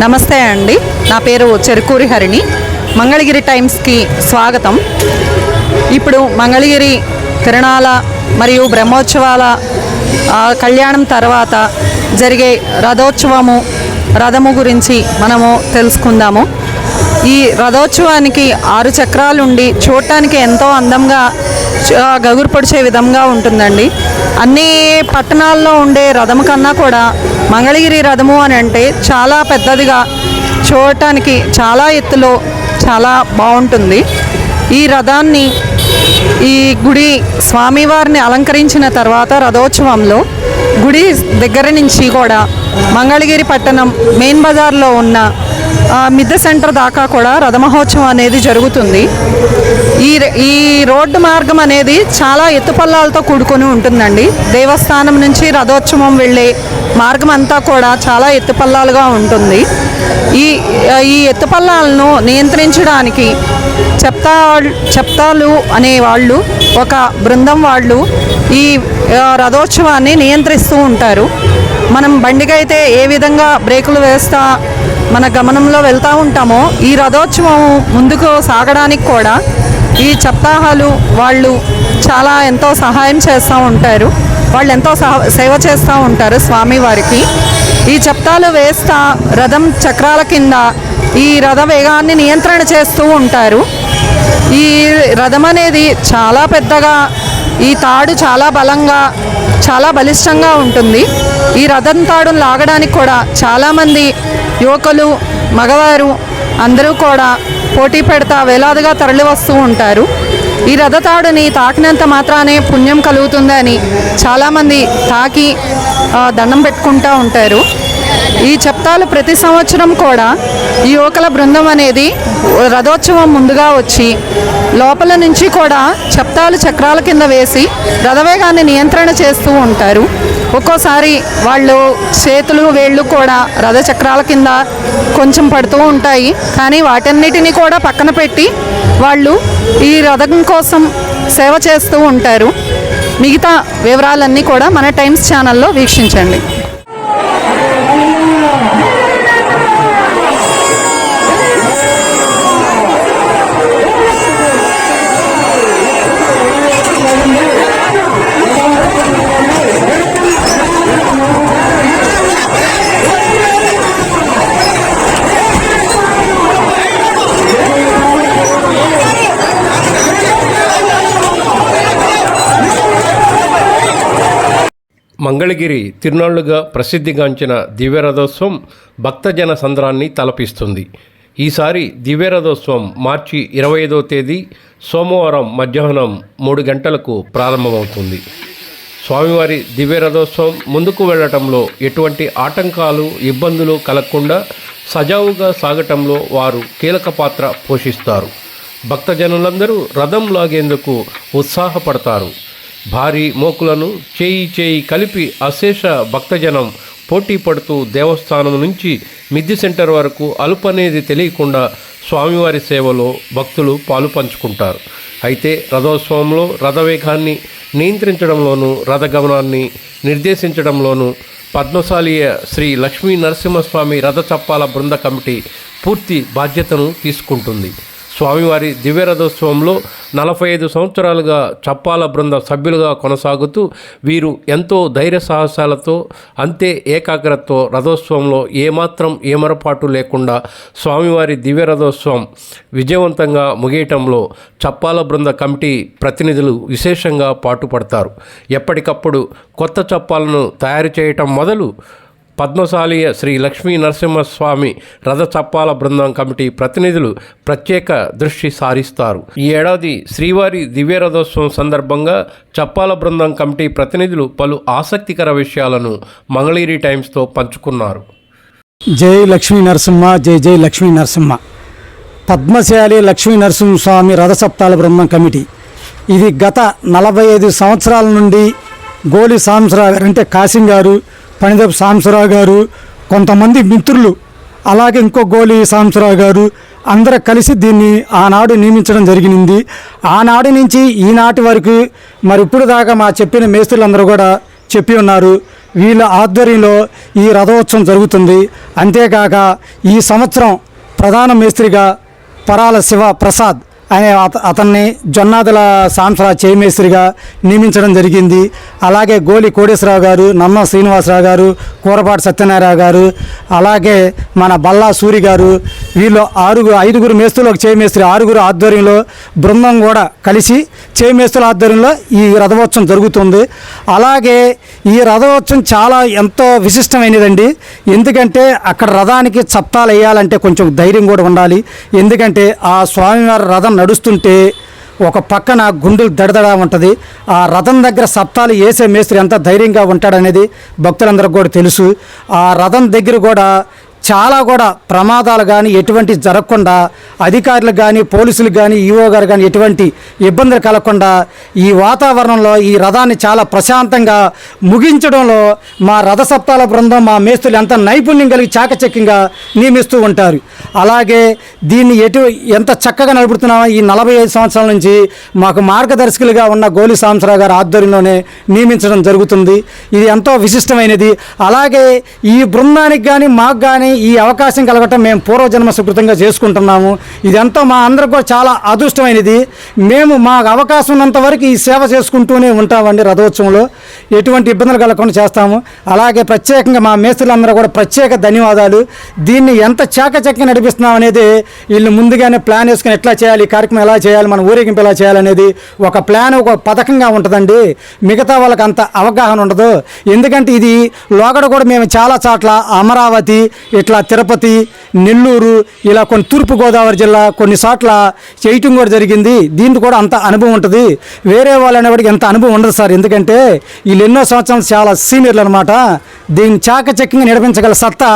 నమస్తే అండి. నా పేరు చెరుకూరి హరిణి. మంగళగిరి టైమ్స్కి స్వాగతం. ఇప్పుడు మంగళగిరి తిరణాల మరియు బ్రహ్మోత్సవాల కళ్యాణం తర్వాత జరిగే రథోత్సవము రథము గురించి మనము తెలుసుకుందాము. ఈ రథోత్సవానికి ఆరు చక్రాలుండి చూడటానికి ఎంతో అందంగా గగురు పొడిచే విధంగా ఉంటుందండి. అన్ని పట్టణాల్లో ఉండే రథం కన్నా కూడా మంగళగిరి రథము అని అంటే చాలా పెద్దదిగా చూడటానికి చాలా ఎత్తులో చాలా బాగుంటుంది. ఈ రథాన్ని ఈ గుడి స్వామివారిని అలంకరించిన తర్వాత రథోత్సవంలో గుడి దగ్గర నుంచి కూడా మంగళగిరి పట్టణం మెయిన్ బజార్లో ఉన్న ఆ, మిద్దె సెంటర్ దాకా కూడా రథమహోత్సవం అనేది జరుగుతుంది. ఈ ఈ రోడ్డు మార్గం అనేది చాలా ఎత్తుపల్లాలతో కూడుకొని ఉంటుందండి. దేవస్థానం నుంచి రథోత్సవం వెళ్ళే మార్గం అంతా కూడా చాలా ఎత్తుపల్లాలుగా ఉంటుంది. ఈ ఈ ఎత్తుపల్లాలను నియంత్రించడానికి చెప్తా చెప్తాలు అనే వాళ్ళు ఒక బృందం వాళ్ళు ఈ రథోత్సవాన్ని నియంత్రిస్తూ ఉంటారు. మనం బండికైతే ఏ విధంగా బ్రేకులు వేస్తా మన గమనంలో వెళ్తూ ఉంటామో ఈ రథోత్సవం ముందుకు సాగడానికి కూడా ఈ సప్తాహాలు వాళ్ళు చాలా ఎంతో సహాయం చేస్తూ ఉంటారు. వాళ్ళు ఎంతో సహ సేవ చేస్తూ ఉంటారు స్వామివారికి ఈ చెప్తాలు వేస్తా రథం చక్రాల కింద ఈ రథ వేగాన్ని నియంత్రణ చేస్తూ ఉంటారు. ఈ రథం అనేది చాలా పెద్దగా ఈ తాడు చాలా బలంగా చాలా బలిష్టంగా ఉంటుంది. ఈ రథం తాడును లాగడానికి కూడా చాలామంది యువకులు మగవారు అందరూ కూడా పోటీ పెడతా వేలాదిగా తరలి వస్తూ ఉంటారు. ఈ రథతాడుని తాకినంత మాత్రానే పుణ్యం కలుగుతుందని చాలామంది తాకి దండం పెట్టుకుంటూ ఉంటారు. ఈ చెప్తాలు ప్రతి సంవత్సరం కూడా ఈ యువకుల బృందం అనేది రథోత్సవం ముందుగా వచ్చి లోపల నుంచి కూడా చెప్తాలు చక్రాల కింద వేసి రథవేగాన్ని నియంత్రణ చేస్తూ ఉంటారు. ఒక్కోసారి వాళ్ళు చేతులు వేళ్ళు కూడా రథ చక్రాల కింద కొంచెం పడుతూ ఉంటాయి. కానీ వాటన్నిటిని కూడా పక్కన పెట్టి వాళ్ళు ఈ రథం కోసం సేవ చేస్తూ ఉంటారు. మిగతా వివరాలన్నీ కూడా మన టైమ్స్ ఛానల్లో వీక్షించండి. మంగళగిరి తిరునాళ్ళుగా ప్రసిద్ధిగాంచిన దివ్యరథోత్సవం భక్తజన సంద్రాన్ని తలపిస్తుంది. ఈసారి దివ్యరథోత్సవం మార్చి ఇరవై ఐదో తేదీ సోమవారం మధ్యాహ్నం మూడు గంటలకు ప్రారంభమవుతుంది. స్వామివారి దివ్యరథోత్సవం ముందుకు వెళ్ళటంలో ఎటువంటి ఆటంకాలు ఇబ్బందులు కలగకుండా సజావుగా సాగటంలో వారు కీలక పాత్ర పోషిస్తారు. భక్తజనులందరూ రథం లాగేందుకు ఉత్సాహపడతారు. భారీ మోకులను చేయి చేయి కలిపి అశేష భక్తజనం పోటీ పడుతూ దేవస్థానం నుంచి మిద్ది సెంటర్ వరకు అలుపనేది తెలియకుండా స్వామివారి సేవలో భక్తులు పాలు పంచుకుంటారు. అయితే రథోత్సవంలో రథవేగాన్ని నియంత్రించడంలోనూ రథగమనాన్ని నిర్దేశించడంలోనూ పద్మశాలీయ శ్రీ లక్ష్మీ నరసింహస్వామి రథ చప్పాల బృంద కమిటీ పూర్తి బాధ్యతను తీసుకుంటుంది. స్వామివారి దివ్యరథోత్సవంలో నలభై ఐదు సంవత్సరాలుగా చప్పాల బృంద సభ్యులుగా కొనసాగుతూ వీరు ఎంతో ధైర్య సాహసాలతో అంతే ఏకాగ్రతతో రథోత్సవంలో ఏమాత్రం ఏమరపాటు లేకుండా స్వామివారి దివ్యరథోత్సవం విజయవంతంగా ముగియటంలో చప్పాల బృంద కమిటీ ప్రతినిధులు విశేషంగా పాటుపడతారు. ఎప్పటికప్పుడు కొత్త చప్పాలను తయారు చేయటం మొదలు పద్మశాలీయ శ్రీ లక్ష్మీ నరసింహస్వామి రథ చప్పాల బృందం కమిటీ ప్రతినిధులు ప్రత్యేక దృష్టి సారిస్తారు. ఈ ఏడాది శ్రీవారి దివ్య రథోత్సవం సందర్భంగా చప్పాల బృందం కమిటీ ప్రతినిధులు పలు ఆసక్తికర విషయాలను మంగళగిరి టైమ్స్తో పంచుకున్నారు. జై లక్ష్మీ నరసింహ జై జై లక్ష్మీ నరసింహ. పద్మశాలి లక్ష్మీ నరసింహస్వామి రథ సప్తాల బృందం కమిటీ. ఇది గత నలభై ఐదు సంవత్సరాల నుండి గోలి సాంసరావు అంటే కాసిం గారు పణిదపు సాంసరావు గారు కొంతమంది మిత్రులు అలాగే ఇంకో గోలి సాంసరావు గారు అందరూ కలిసి దీన్ని ఆనాడు నియమించడం జరిగింది ఆనాడు నుంచి ఈనాటి వరకు మరి ఇప్పుడు దాకా మా చెప్పిన మేస్త్రులందరూ కూడా చెప్పి ఉన్నారు వీళ్ళ ఆధ్వర్యంలో ఈ రథోత్సవం జరుగుతుంది. అంతేకాక ఈ సంవత్సరం ప్రధాన మేస్త్రిగా పరాల శివ ప్రసాద్ అనే అత అతన్ని జొన్నాదుల సాంసరా చేమేస్త్రిగా నియమించడం జరిగింది. అలాగే గోలి కోడేశ్వరరావు గారు నమ్మ శ్రీనివాసరావు గారు కూరపాటి సత్యనారాయణ గారు అలాగే మన బల్లా సూరి గారు వీళ్ళు ఆరుగురు ఐదుగురు మేస్తులు ఒక చేమేస్త్రి ఆరుగురు ఆధ్వర్యంలో బృందం కూడా కలిసి చేమేస్తుల ఆధ్వర్యంలో ఈ రథోత్సవం జరుగుతుంది. అలాగే ఈ రథోత్సవం చాలా ఎంతో విశిష్టమైనదండి. ఎందుకంటే అక్కడ రథానికి చప్తాలు వేయాలంటే కొంచెం ధైర్యం కూడా ఉండాలి. ఎందుకంటే ఆ స్వామివారి రథం నడుస్తుంటే ఒక పక్కన గుండెలు దడదడా ఉంటుంది. ఆ రథం దగ్గర సప్తాలు వేసే మేస్త్రి ఎంత ధైర్యంగా ఉంటాడనేది భక్తులందరికీ కూడా తెలుసు. ఆ రథం దగ్గర కూడా చాలా కూడా ప్రమాదాలు కానీ ఎటువంటి జరగకుండా అధికారులకు కానీ పోలీసులకు కానీ ఈఓ గారు కానీ ఎటువంటి ఇబ్బందులు కలగకుండా ఈ వాతావరణంలో ఈ రథాన్ని చాలా ప్రశాంతంగా ముగించడంలో మా రథ సప్తాల బృందం మా మేస్తులు ఎంత నైపుణ్యం కలిగి చాకచక్యంగా నియమిస్తూ ఉంటారు. అలాగే దీన్ని ఎటు ఎంత చక్కగా నడుపుతున్నామో ఈ నలభై ఐదు సంవత్సరాల నుంచి మాకు మార్గదర్శకులుగా ఉన్న గోలి సాంసరావు గారి ఆధ్వర్యంలోనే నియమించడం జరుగుతుంది. ఇది ఎంతో విశిష్టమైనది. అలాగే ఈ బృందానికి కానీ మాకు కానీ ఈ అవకాశం కలగటం మేము పూర్వజన్మ సుకృతంగా చేసుకుంటున్నాము. ఇదంతా మా అందరికి కూడా చాలా అదృష్టమైనది. మేము మాకు అవకాశం ఉన్నంత వరకు ఈ సేవ చేసుకుంటూనే ఉంటామండి రథోత్సవంలో. ఎటువంటి ఇబ్బందులు కలగకుండా చేస్తాము. అలాగే ప్రత్యేకంగా మా మేస్త్రులందరూ కూడా ప్రత్యేక ధన్యవాదాలు. దీన్ని ఎంత చాకచక్యం నడిపిస్తున్నాం అనేది వీళ్ళు ముందుగానే ప్లాన్ వేసుకుని ఎట్లా చేయాలి ఈ కార్యక్రమం ఎలా చేయాలి మన ఊరేగింపు ఎలా చేయాలనేది ఒక ప్లాన్ ఒక పథకంగా ఉంటుందండి. మిగతా వాళ్ళకి అంత అవగాహన ఉండదు. ఎందుకంటే ఇది లోగడ కూడా మేము చాలా చోట్ల అమరావతి ఇట్లా తిరుపతి నెల్లూరు ఇలా కొన్ని తూర్పుగోదావరి జిల్లా కొన్ని చోట్ల చేయటం కూడా జరిగింది. దీనికి కూడా అంత అనుభవం ఉంటుంది. వేరే వాళ్ళు అనేవాడికి ఎంత అనుభవం ఉండదు సార్. ఎందుకంటే వీళ్ళు ఎన్నో సంవత్సరాలు చాలా సీనియర్లు అనమాట దీన్ని చాకచక్యంగా నడిపించగల సత్తా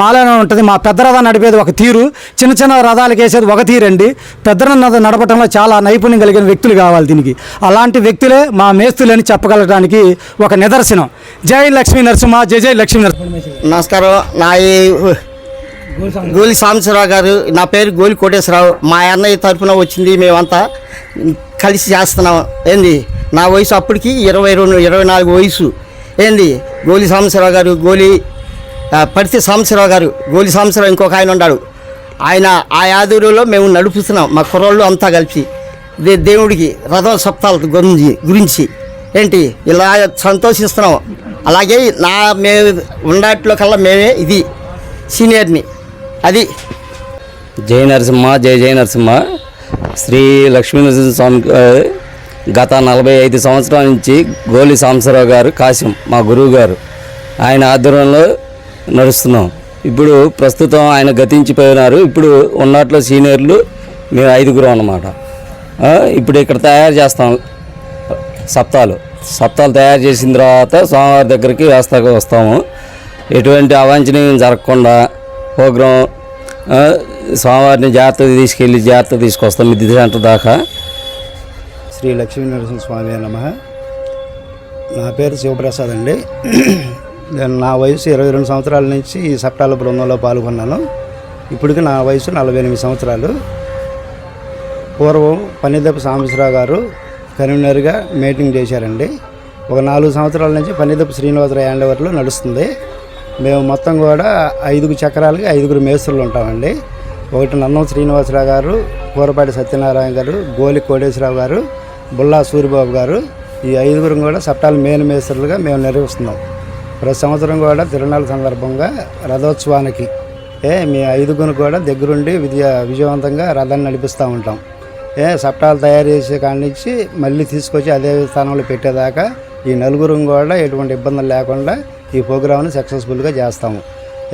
మాలోనే ఉంటుంది. మా పెద్ద రథం నడిపేది ఒక తీరు చిన్న చిన్న రథాలకు వేసేది ఒక తీరు అండి పెద్ద రథం నడపడంలో చాలా నైపుణ్యం కలిగిన వ్యక్తులు కావాలి దీనికి. అలాంటి వ్యక్తులే మా మేస్తులని చెప్పగలడానికి ఒక నిదర్శనం. జై లక్ష్మీ నరసింహ జై జై లక్ష్మీ నరసింహ. నమస్కారం. నా ఈ గోలి సాంబశివరావు గారు నా పేరు గోలి కోటేశ్వరరావు. మా అన్నయ్య తరఫున వచ్చింది మేమంతా కలిసి చేస్తున్నాం. ఏంది? నా వయసు అప్పటికి ఇరవై రెండు ఇరవై నాలుగు వయసు. ఏంది? గోలి సాంబశివరావు గారు గోలి పడితే సాంబశివరావు గారు గోలి సాంబశివరావు ఇంకొక ఆయన ఉన్నాడు ఆయన ఆ ఆధ్వర్యంలో మేము నడుపుతున్నాం మా కుర్రోళ్ళు అంతా కలిసి. దే దేవుడికి రథం సప్తాల గురించి గురించి. ఏంటి? ఇలా సంతోషిస్తున్నాం. అలాగే నా మే ఉండట్లో కల్లా మేమే ఇది సీనియర్ని. అది. జై నరసింహ జై జై నరసింహ. శ్రీ లక్ష్మీ నరసింహ స్వామి గత నలభై ఐదు సంవత్సరాల నుంచి గోలి సాంబశివరావు గారు కాశ్యం మా గురువు గారు ఆయన ఆధ్వర్యంలో నడుస్తున్నాం. ఇప్పుడు ప్రస్తుతం ఆయన గతించిపోయినారు. ఇప్పుడు ఉన్నట్లో సీనియర్లు మేము ఐదుగురు అన్నమాట. ఇప్పుడు ఇక్కడ తయారు చేస్తాం సప్తాలు. సప్తాలు తయారు చేసిన తర్వాత స్వామివారి దగ్గరికి వేస్తాకు వస్తాము. ఎటువంటి అవాంఛనీయం జరగకుండా ప్రోగ్రాం స్వామివారిని జాగ్రత్తగా తీసుకెళ్ళి జాగ్రత్త తీసుకొస్తాం. మిద్ది సెంటర్ దాకా. శ్రీ లక్ష్మీ నరసింహ స్వామి నమ. నా పేరు శివప్రసాద్ అండి. నేను నా వయసు ఇరవై రెండు సంవత్సరాల నుంచి ఈ సప్తాల బృందంలో పాల్గొన్నాను. ఇప్పటికి నా వయసు నలభై ఎనిమిది సంవత్సరాలు. పూర్వం పన్నిదప్ప సాంబశ్వరరావు గారు కన్వీనర్గా మీటింగ్ చేశారండి. ఒక నాలుగు సంవత్సరాల నుంచి పన్నిదప్ప శ్రీనివాసరావు హ్యాండ్ నడుస్తుంది. మేము మొత్తం కూడా ఐదుగురు చక్రాలకి ఐదుగురు మేస్త్రులు ఉంటామండి. ఒకటి నన్నం శ్రీనివాసరావు గారు కూరపాటి సత్యనారాయణ గారు గోలి కోటేశ్వరరావు గారు బుల్లా సూరిబాబు గారు. ఈ ఐదుగురు కూడా చట్టాల మేలు మేస్త్రులుగా మేము నిర్వహిస్తున్నాం. ప్రతి సంవత్సరం కూడా తిరునాళ్ళ సందర్భంగా రథోత్సవానికి ఏ మీ ఐదుగురు కూడా దగ్గరుండి విజయ విజయవంతంగా రథాన్ని నడిపిస్తూ ఉంటాం. ఏ చట్టాలు తయారు చేసే కాడి నుంచి మళ్ళీ తీసుకొచ్చి అదే స్థానంలో పెట్టేదాకా ఈ నలుగురు కూడా ఎటువంటి ఇబ్బందులు లేకుండా ఈ ప్రోగ్రామ్ని సక్సెస్ఫుల్గా చేస్తాము.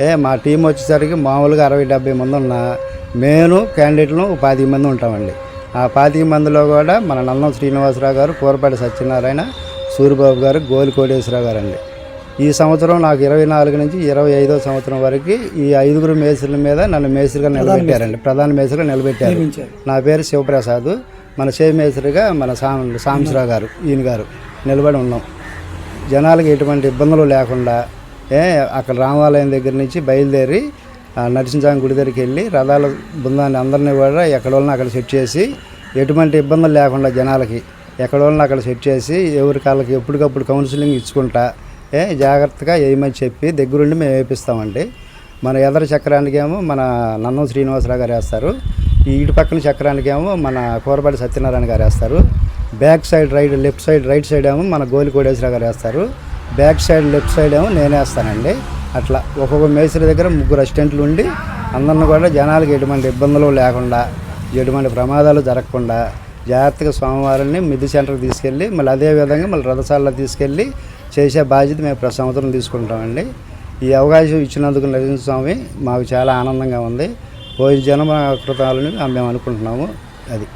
ఏ మా టీం వచ్చేసరికి మామూలుగా అరవై డెబ్బై మంది ఉన్న మేము క్యాండిడేట్లు పాతిక మంది ఉంటామండి. ఆ పాతిక మందిలో కూడా మన నన్నం శ్రీనివాసరావు గారు కూరపాటి సత్యనారాయణ సూరిబాబు గారు గోలి కోటేశ్వరరావు గారు అండి ఈ సంవత్సరం నాకు ఇరవై నాలుగు నుంచి ఇరవై ఐదో సంవత్సరం వరకు ఈ ఐదుగురు మేస్త్రుల మీద నన్ను మేస్త్రిగా నిలబెట్టారండి. ప్రధాన మేస్త్రిగా నిలబెట్టారు. నా పేరు శివప్రసాద్. మన సేవ మేస్త్రిగా మన సాం సాంబశ్రావు గారు ఈయన గారు నిలబడి ఉన్నాం. జనాలకు ఎటువంటి ఇబ్బందులు లేకుండా ఏ అక్కడ రామాలయం దగ్గర నుంచి బయలుదేరి నరసింహస్వామి గుడి దగ్గరికి వెళ్ళి రథాల బృందాన్ని అందరినీ కూడా ఎక్కడ వాళ్ళని అక్కడ సెట్ చేసి ఎటువంటి ఇబ్బందులు లేకుండా జనాలకి ఎక్కడ వాళ్ళని అక్కడ సెట్ చేసి ఎవరి కాళ్ళకి ఎప్పటికప్పుడు కౌన్సిలింగ్ ఇచ్చుకుంటా ఏ జాగ్రత్తగా వేయమని చెప్పి దగ్గరుండి మేము వేపిస్తామండి. మన ఎదర చక్రానికి ఏమో మన నన్నం శ్రీనివాసరావు గారు వేస్తారు. ఈ ఇటు పక్కన చక్రానికి ఏమో మన కూరపాటి సత్యనారాయణ గారు వేస్తారు. Back side right left side right side ఏమో మన గోలి కోడేశ్వర గారు వేస్తారు. బ్యాక్ సైడ్ లెఫ్ట్ సైడ్ ఏమో నేనే వేస్తానండి. అట్లా ఒక్కొక్క మేస్త్రి దగ్గర ముగ్గురు అసిస్టెంట్లు ఉండి అందరిని కూడా జనాలకు ఎటువంటి ఇబ్బందులు లేకుండా ఎటువంటి ప్రమాదాలు జరగకుండా జాగ్రత్తగా స్వామివారిని మిద్ది సెంటర్కి తీసుకెళ్ళి మళ్ళీ అదే విధంగా మళ్ళీ రథశాలలో తీసుకెళ్ళి చేసే బాధ్యత మేము ప్రతి సంవత్సరం తీసుకుంటామండి. ఈ అవకాశం ఇచ్చినందుకు నరసింహ స్వామి మాకు చాలా ఆనందంగా ఉంది. పోయిన జన్మ కృతాలని మేము అనుకుంటున్నాము. అది.